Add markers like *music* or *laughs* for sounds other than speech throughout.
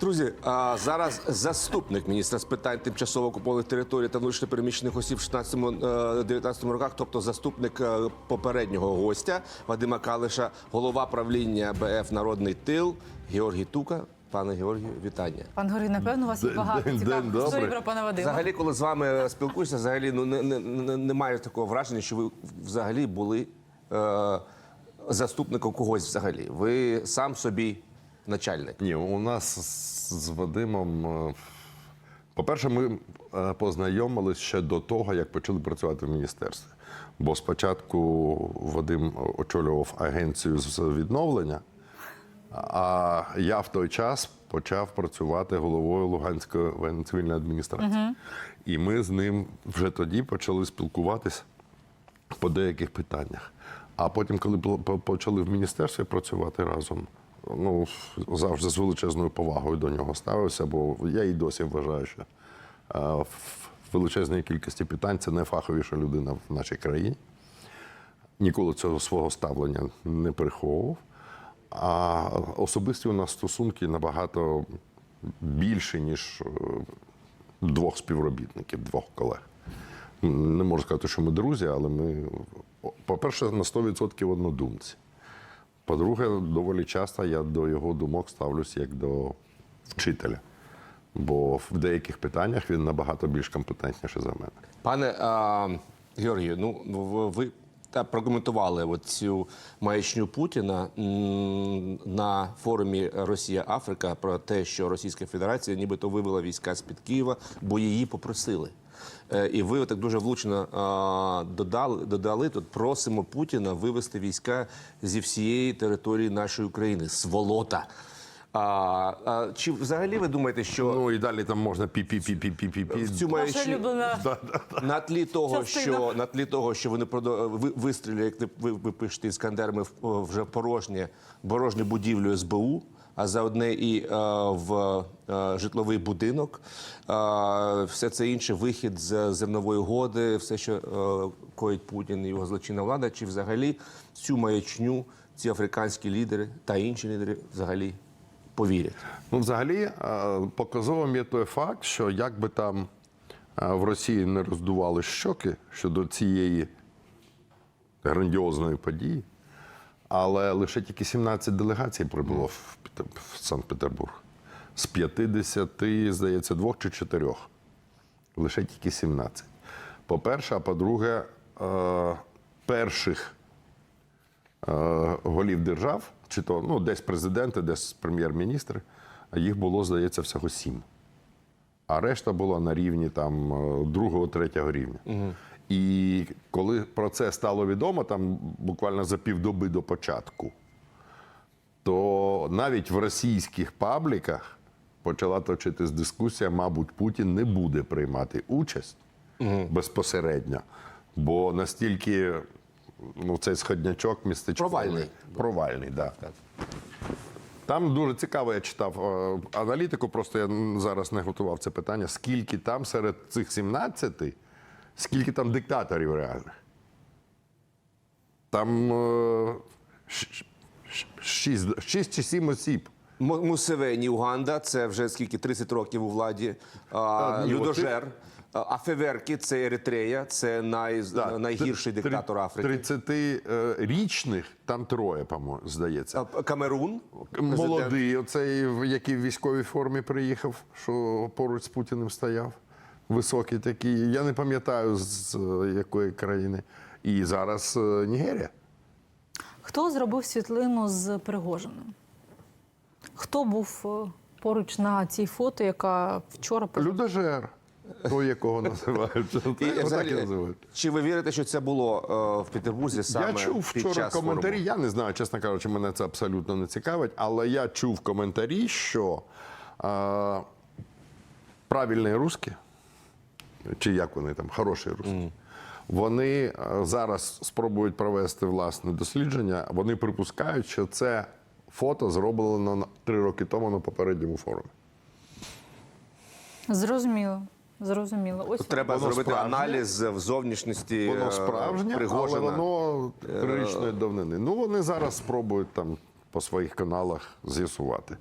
Друзі, а зараз заступник міністра з питань тимчасово окупованих територій та внутрішньопереміщених осіб в 16-19 роках, тобто заступник е, попереднього гостя Вадима Калиша, голова правління БФ Народний тил Георгій Тука. Пане Георгію, вітання. Пан Горій, напевно, у вас є День- багато цікавих день історій про пана Вадима. Взагалі, коли з вами спілкуюся, взагалі ну не, не, не, немає такого враження, що ви взагалі були е, заступником когось взагалі. Ви сам собі начальник. Ні, у нас з- Вадимом. е, По-перше, ми е, познайомились ще до того, як почали працювати в міністерстві. Бо спочатку Вадим очолював агенцію з відновлення, а я в той час почав працювати головою Луганської воєнно-цивільної адміністрації. І ми з ним вже тоді почали спілкуватися по деяких питаннях. А потім, коли по- по- почали в міністерстві працювати разом, ну завжди з величезною повагою до нього ставився, бо я і досі вважаю, що е, в величезній кількості питань це найфаховіша людина в нашій країні. Ніколи цього свого ставлення не приховував. А особисті у нас стосунки набагато більші, ніж е, двох співробітників, двох колег. Не можу сказати, що ми друзі, але ми, по-перше, на 100% однодумці. По-друге, доволі часто я до його думок ставлюся як до вчителя. Бо в деяких питаннях він набагато більш компетентніший за мене. Пане а, Георгію, ну ви та прокоментували цю маячню Путіна на форумі Росія-Африка про те, що Російська Федерація нібито вивела війська з під Києва, бо її попросили. Е, І ви так дуже влучно додали, додали тут просимо Путіна вивести війська зі всієї території нашої України, сволота. А, а, чи взагалі ви думаєте, що Ну і далі там можна пі-пі-пі-пі-пі-пі. в цю Ваша маячню улюблена на тлі того, Частина. що на тлі того, що вони продо- ви- вистріли, як ви, ви пишете іскандерами в вже порожнє порожню будівлю СБУ, а за одне і е, в е, житловий будинок. Е, все це інше вихід з зернової угоди, все, що коїть Путін і його злочинна влада, чи взагалі цю маячню ці африканські лідери та інші лідери взагалі повірять. Ну, взагалі, показовим є той факт, що як би там в Росії не роздували щоки щодо цієї грандіозної події, але лише тільки 17 делегацій прибуло в, в Санкт-Петербург. З 50, здається, двох чи чотирьох. Лише тільки 17. По-перше, а по-друге, е, перших е, голів держав, чи то ну, десь президенти, десь прем'єр-міністри, їх було, здається, всього сім. А решта була на рівні там е, другого, третього рівня. І коли про це стало відомо, там буквально за півдоби до початку, то навіть в російських пабліках почала точитись дискусія, мабуть, Путін не буде приймати участь безпосередньо, бо настільки ну, цей сходнячок містечковий. Провальний. Провальний, да. Там дуже цікаво, я читав е, аналітику, просто я зараз не готував це питання. Скільки там серед цих 17, скільки там диктаторів реальних? Там е, шість, шість чи сім осіб. Мусевені Уганда, це вже скільки 30 років у владі. А, А, Людожер. А Афеверки це Еритрея, це най, Да, найгірший диктатор Африки. 30-річних, там троє, по-моєму, здається. Камерун. Молодий, оцей, який в військовій формі приїхав, що поруч з Путіним стояв. Високий такий. Я не пам'ятаю з якої країни. І зараз е, Нігерія. Хто зробив світлину з Пригожиним? Хто був е, поруч на цій фото, яка вчора Людожер. Той, якого називають. *laughs* Називають. чи ви вірите, що це було е, в Петербурзі саме Я чув під вчора час коментарі. форуму? Я не знаю, чесно кажучи, мене це абсолютно не цікавить, але я чув коментарі, що е, правильні русські, чи як вони там, хороші русські, вони е, зараз спробують провести власне дослідження. Вони припускають, що це фото зроблено на- три роки тому на попередньому форумі. Зрозуміло. Зрозуміло. Ось Треба Воно зробити справжнє? аналіз в зовнішності Воно е, справжнє, але воно трирічної давнини. Ну вони зараз спробують там по своїх каналах з'ясувати.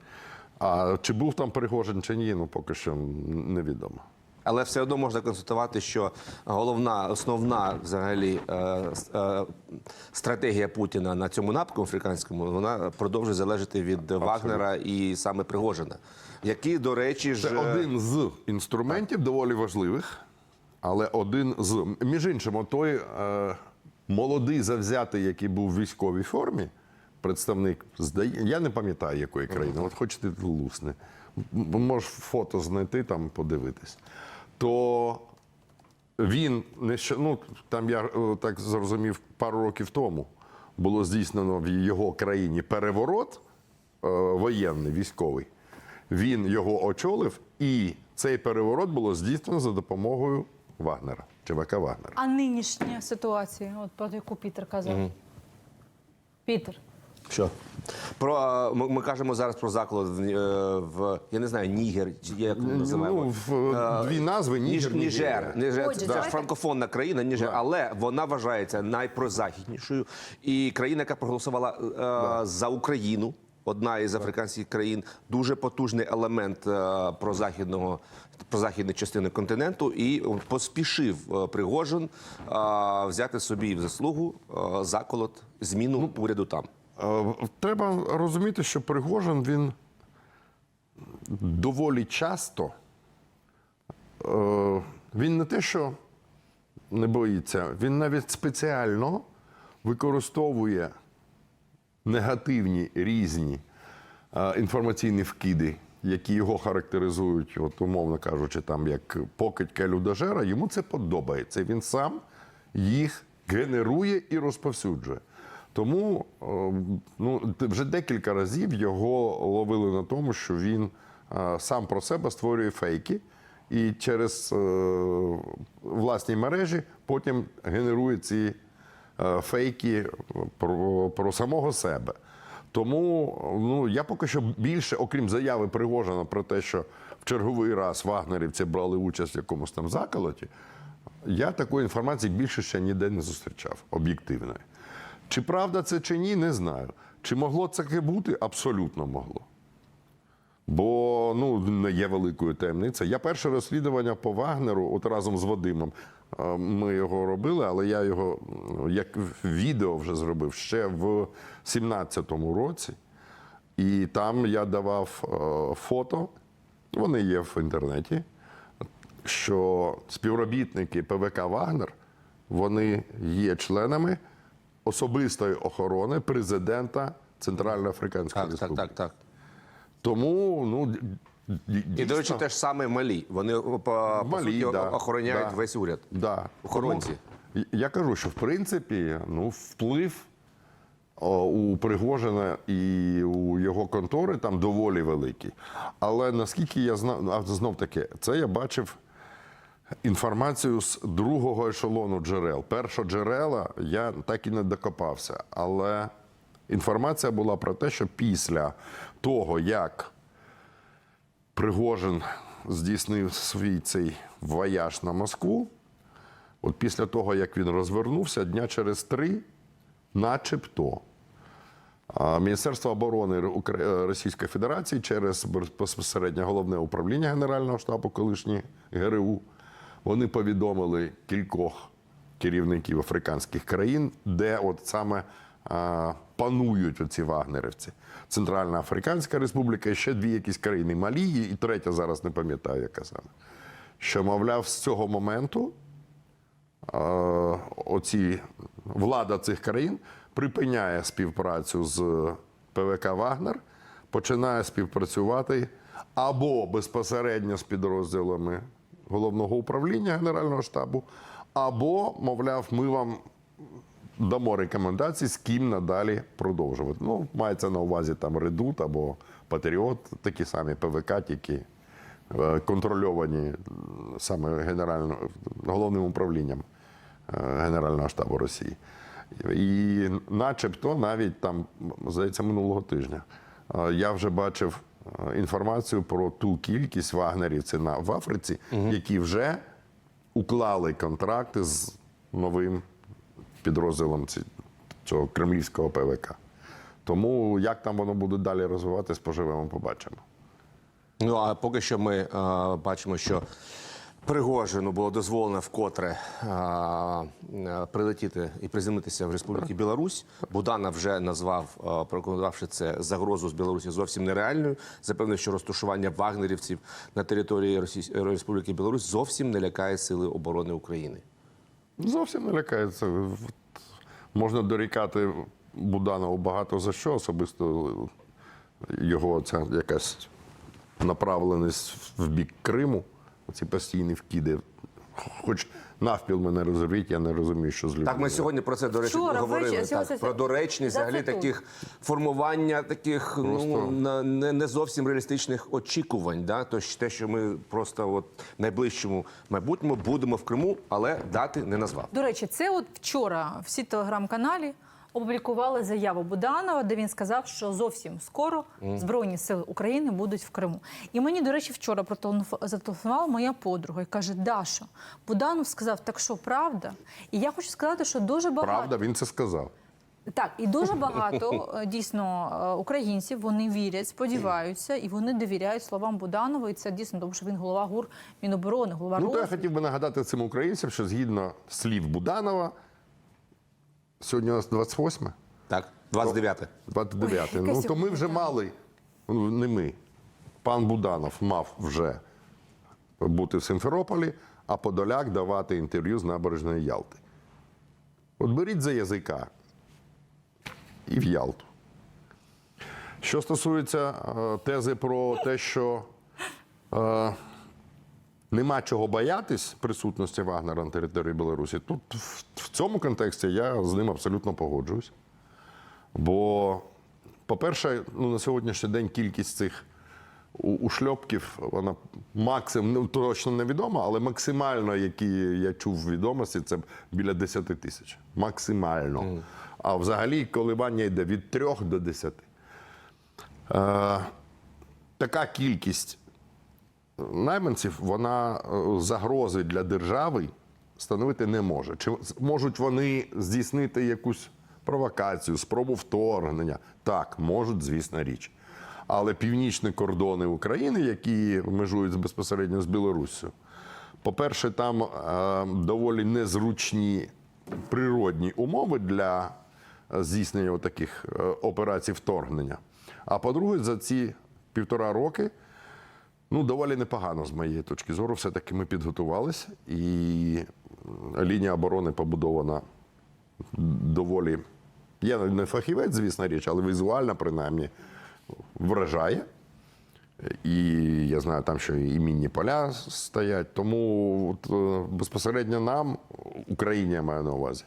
А чи був там Пригожин чи ні, ну поки що невідомо. Але все одно можна констатувати, що головна, основна взагалі е, е, стратегія Путіна на цьому напрямку африканському вона продовжує залежати від Вагнера і саме Пригожина, які, до речі, ж Це один з інструментів доволі важливих, але один з. Між іншим, той е, молодий завзятий, який був в військовій формі, представник, я не пам'ятаю якої країни, от хочете лусне. Можеш фото знайти там, подивитись. То він не ну там я е, так зрозумів, пару років тому було здійснено в його країні переворот е, воєнний, військовий. Він його очолив, і цей переворот було здійснено за допомогою Вагнера, ЧВК Вагнера. А нинішня ситуація, от про яку Пітер казав. Пітер. Що? Про е, ми, ми кажемо зараз про заклад в, е, в я не знаю, Нігер, чи як ми називаємо. Ну, в, Е, дві назви Ніж, Нігер, Ніжер. Ніжер Отже, це давайте- франкофонна країна, Ніжер, але вона вважається найпрозахіднішою. І країна, яка проголосувала е, за Україну, одна із африканських країн, дуже потужний елемент е, прозахідного прозахідної частини континенту, і поспішив е, Пригожин е, взяти собі в заслугу е, заколот, зміну уряду там. Е, Треба розуміти, що Пригожин він доволі часто. е, Він не те, що не боїться, він навіть спеціально використовує негативні різні е, інформаційні вкиди, які його характеризують, от, умовно кажучи, там як покидька людожера, йому це подобається. Він сам їх генерує і розповсюджує. Тому е, ну, вже декілька разів його ловили на тому, що він е, сам про себе створює фейки і через е, власні мережі потім генерує ці фейки про, про самого себе. Тому ну, я поки що більше, окрім заяви Пригожина про те, що в черговий раз вагнерівці брали участь в якомусь там заколоті, я такої інформації більше ще ніде не зустрічав, об'єктивної. Чи правда це чи ні, не знаю. Чи могло це бути? Абсолютно могло. Бо ну, не є великою таємницею. Я перше розслідування по Вагнеру, от разом з Вадимом, е, ми його робили, але я його як відео вже зробив ще в 17-му році. І там я давав е, фото, вони є в інтернеті, що співробітники ПВК Вагнер вони є членами особистої охорони президента Центральноафриканської Так, так, Республіки. так, так. Тому ну д- д- І, до речі, дійсно- теж саме Малі. Вони по, по суті да, охороняють да. весь уряд. Да. Охоронці. Тому я кажу, що в принципі ну, вплив у Пригожина і у його контори там доволі великий. Але наскільки я знав, а знов таки, це я бачив інформацію з другого ешелону джерел. Першого джерела я так і не докопався. Але інформація була про те, що після того, як Пригожин здійснив свій цей вояж на Москву. От після того, як він розвернувся, дня через три, начебто, Міністерство оборони е, Російської Федерації через безпосередньо головне управління Генерального штабу, колишнє ГРУ, вони повідомили кількох керівників африканських країн, де от саме а, панують оці вагнерівці. Центральна Африканська Республіка і ще дві якісь країни Малії, і третя зараз не пам'ятаю, яка саме. Що, мовляв, з цього моменту е, оці влада цих країн припиняє співпрацю з ПВК Вагнер, починає співпрацювати або безпосередньо з підрозділами головного управління Генерального штабу, або, мовляв, ми вам дамо рекомендації, з ким надалі продовжувати. Ну, мається на увазі там Редут або Патріот, такі самі ПВК, тільки е, контрольовані саме генерально, головним управлінням е, Генерального штабу Росії. І начебто навіть там, здається, минулого тижня е, я вже бачив інформацію про ту кількість вагнерівців в Африці, які вже уклали контракти з новим підрозділом цього кремлівського ПВК. Тому як там воно буде далі розвиватися, поживемо, побачимо. Ну а поки що ми а, бачимо, що Пригожину було дозволено вкотре е, е, прилетіти і приземлитися в Республіці Білорусь. Будана вже назвав, е, прокоментувавши це загрозу з Білорусі зовсім нереальною. Запевнив, що розташування вагнерівців на території Російсь... Республіки Білорусь зовсім не лякає сили оборони України. Зовсім не лякається. Можна дорікати Буданову багато за що, особисто його ця якась направленість в бік Криму, ці постійні вкиди. Хоч навпіл мене розуміють, я не розумію, що з людьми. Так, ми сьогодні про це, до речі, Вчора говорили. ввечері, Так, про доречність взагалі таких формування таких ну, Просто- на- не, не зовсім реалістичних очікувань. Да? То, те, що ми просто от найближчому майбутньому будемо в Криму, але дати не назвав. До речі, це от вчора всі телеграм-каналі опублікували заяву Буданова, де він сказав, що зовсім скоро Збройні сили України будуть в Криму. І мені, до речі, вчора зателефонувала моя подруга і каже: Даша, Буданов сказав, так що правда? І я хочу сказати, що дуже багато Правда, він це сказав. так, і дуже *laughs* багато е, дійсно е, українців вони вірять, сподіваються, і вони довіряють словам Буданова. І це дійсно тому, що він голова ГУР Міноборони, голова Ну, то я хотів би нагадати цим українцям, що згідно слів Буданова, сьогодні у нас 28 Так, 29 29. Ой, ну то ми вже мали, ну не ми. Пан Буданов мав вже бути в Симферополі, а Подоляк давати інтерв'ю з набережної Ялти. От беріть за язика і в Ялту. Що стосується е, тези про те, що е, нема чого боятись присутності Вагнера на території Білорусі, тут в, в цьому контексті я з ним абсолютно погоджуюсь. Бо, по-перше, ну, на сьогоднішній день кількість цих ушльопків, вона максимум, ну точно невідома, але максимально, які я чув відомості, це біля 10 тисяч. Максимально. А взагалі коливання йде від 3 до 10. Е, така кількість найманців, вона е, загрози для держави становити не може. Чи можуть вони здійснити якусь провокацію, спробу вторгнення? Так, можуть, звісно, річ. Але північні кордони України, які межують безпосередньо з Білоруссю, по-перше, там е, доволі незручні природні умови для е, здійснення таких операцій вторгнення. А по-друге, за ці півтора роки Ну, доволі непогано з моєї точки зору. Все-таки ми підготувалися, і лінія оборони побудована доволі. Я не фахівець, звісно річ, але візуально, принаймні, вражає. І я знаю, там що і мінні поля стоять. Тому от, е, безпосередньо нам, Україні я маю на увазі,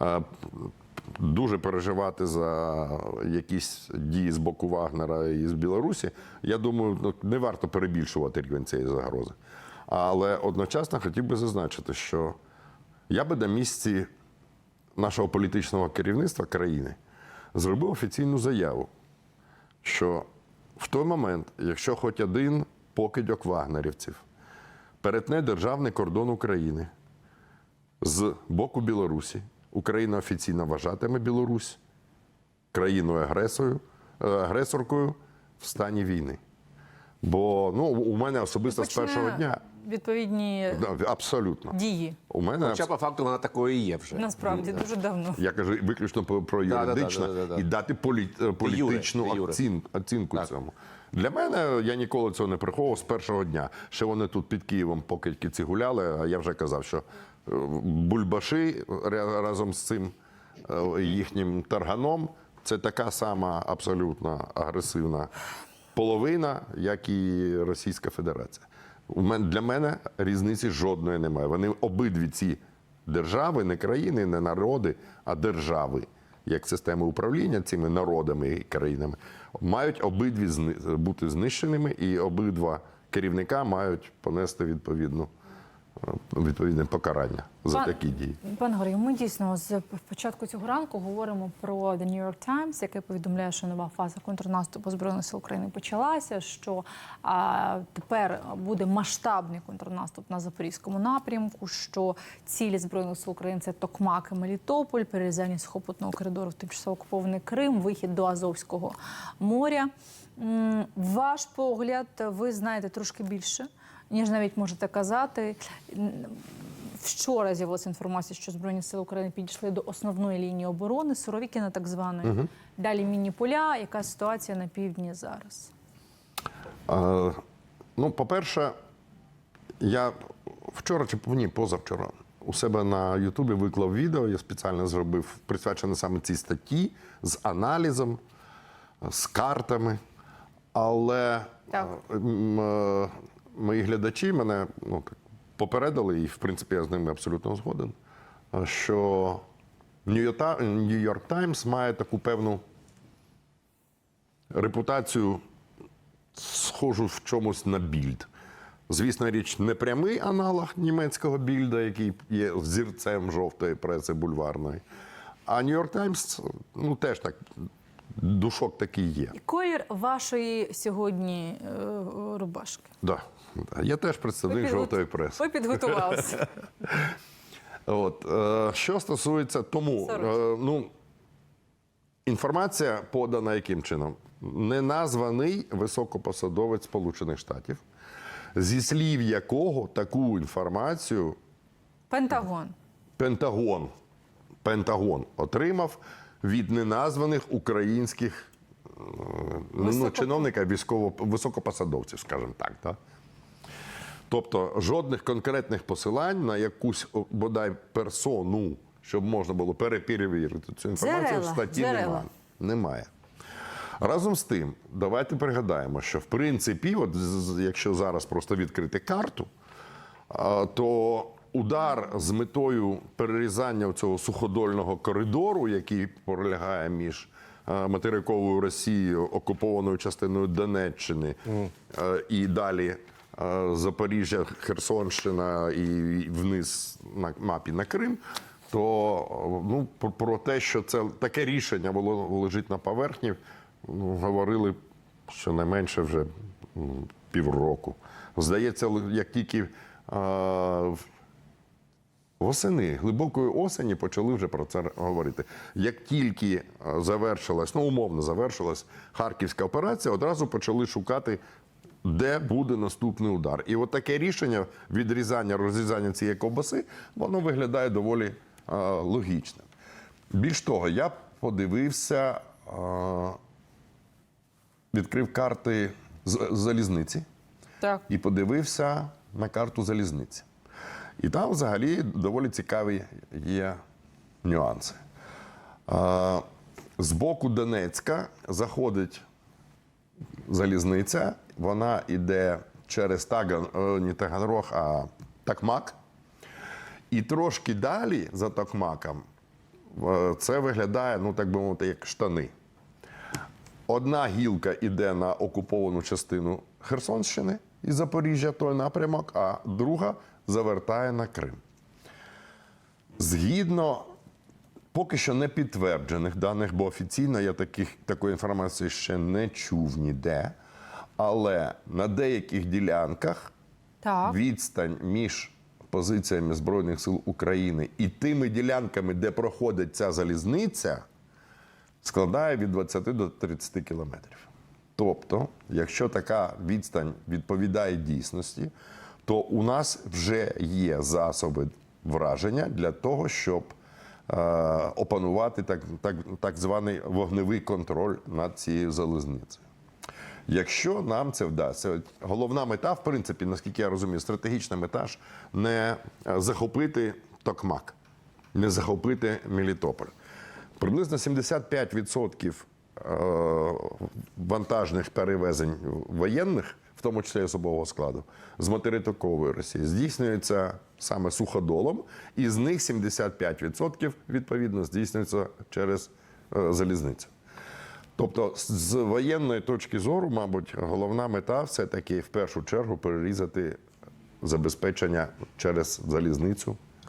е, дуже переживати за якісь дії з боку Вагнера і з Білорусі. Я думаю, ну, не варто перебільшувати рівень цієї загрози. Але одночасно хотів би зазначити, що я би на місці нашого політичного керівництва країни зробив офіційну заяву, що в той момент, якщо хоч один покидьок вагнерівців перетне державний кордон України з боку Білорусі, Україна офіційно вважатиме Білорусь країною агресорою, е, агресоркою в стані війни. Бо ну, у мене особисто з першого дня відповідні абсолютно. дії. У мене Хоча по факту вона такою і є вже. Насправді дуже давно. Я кажу виключно про, про Да, да, да, да, да, да. і дати полі, е, політичну юре. оцін, оцінку цьому. Для мене я ніколи цього не приховував з першого дня. Ще вони тут під Києвом покидьки ці гуляли, а я вже казав, що бульбаши ра- разом з цим е, їхнім тарганом це така сама абсолютно агресивна половина, як і Російська Федерація. У мене для мене різниці жодної немає. Вони обидві ці держави, не країни, не народи, а держави, як системи управління цими народами і країнами, мають обидві бути знищеними, і обидва керівника мають понести відповідну відповідне покарання за Пан- такі дії. Пане Горі, ми дійсно з початку цього ранку говоримо про The New York Times, яке повідомляє, що нова фаза контрнаступу збройних сил України почалася. Що а, тепер буде масштабний контрнаступ на запорізькому напрямку. Що цілі збройних сил України це Токмак і Мелітополь, перерізання сухопутного коридору в тимчасово окупований Крим, вихід до Азовського моря. Ваш погляд, ви знаєте трошки більше. Ніж навіть можете казати, Вчора з'явилася інформація, що Збройні сили України підійшли до основної лінії оборони Суровікіна, так званої. Далі міні-поля. Яка ситуація на півдні зараз? Е, Ну, по-перше, я вчора чи ні, позавчора у себе на Ютубі виклав відео. Я спеціально зробив присвячене саме цій статті з аналізом, з картами. Але Так. Мої глядачі мене ну, так, попередили, і в принципі я з ними абсолютно згоден, що York Times має таку певну репутацію схожу в чомусь на більд. Звісно, річ, не прямий аналог німецького більда, який є зірцем жовтої преси бульварної. А York Times, ну теж так, душок такий є. Колір вашої сьогодні е, рубашки. Да. Я теж представник підгот- жовтої преси. Ви підготувалися. *laughs* От, е, що стосується тому, Сорок. е, ну, інформація подана яким чином? Неназваний високопосадовець Сполучених Штатів, зі слів якого таку інформацію Пентагон. Пентагон, Пентагон отримав від неназваних українських е, ну, чиновника військово високопосадовців, скажімо так. Да? Тобто жодних конкретних посилань на якусь бодай персону, щоб можна було перепіревірити цю інформацію, Джерела, в статті джерела. немає. немає. Разом з тим, давайте пригадаємо, що в принципі, от якщо зараз просто відкрити карту, то удар з метою перерізання цього суходольного коридору, який пролягає між материковою Росією, окупованою частиною Донеччини е, і далі Запоріжжя, Херсонщина і вниз на мапі на Крим. То ну, про- те, що це таке рішення було лежить на поверхні, ну, говорили щонайменше вже півроку. Здається, як тільки а, восени, глибокої осені почали вже про це говорити. Як тільки завершилась, ну умовно завершилась Харківська операція, одразу почали шукати. Де буде наступний удар? І от таке рішення відрізання, розрізання цієї ковбаси, воно виглядає доволі а, логічним. Більш того, я подивився, а, відкрив карти з залізниці Так. і подивився на карту залізниці. І там взагалі доволі цікаві є нюанси. А, З боку Донецька заходить залізниця, вона йде через Таган, е, не Таганрог, а Такмак. І трошки далі за Токмаком е, це виглядає, ну так би мовити, як штани. Одна гілка йде на окуповану частину Херсонщини і Запоріжжя, той напрямок, а друга завертає на Крим. Згідно поки що не підтверджених даних, бо офіційно я таких, такої інформації ще не чув ніде. Але на деяких ділянках Так. відстань між позиціями Збройних сил України і тими ділянками, де проходить ця залізниця, складає від 20 до 30 кілометрів. Тобто, якщо така відстань відповідає дійсності, то у нас вже є засоби враження для того, щоб е, опанувати так, так, так званий вогневий контроль над цією залізницею. Якщо нам це вдасться, головна мета, в принципі, наскільки я розумію, стратегічна мета ж не е, захопити Токмак, не захопити Мелітополь. Приблизно 75% е, вантажних перевезень воєнних, в тому числі особового складу, з материкової Росії здійснюється саме суходолом, і з них 75% відповідно здійснюється через е, залізницю. Тобто, з- воєнної точки зору, мабуть, головна мета все-таки в першу чергу перерізати забезпечення через залізницю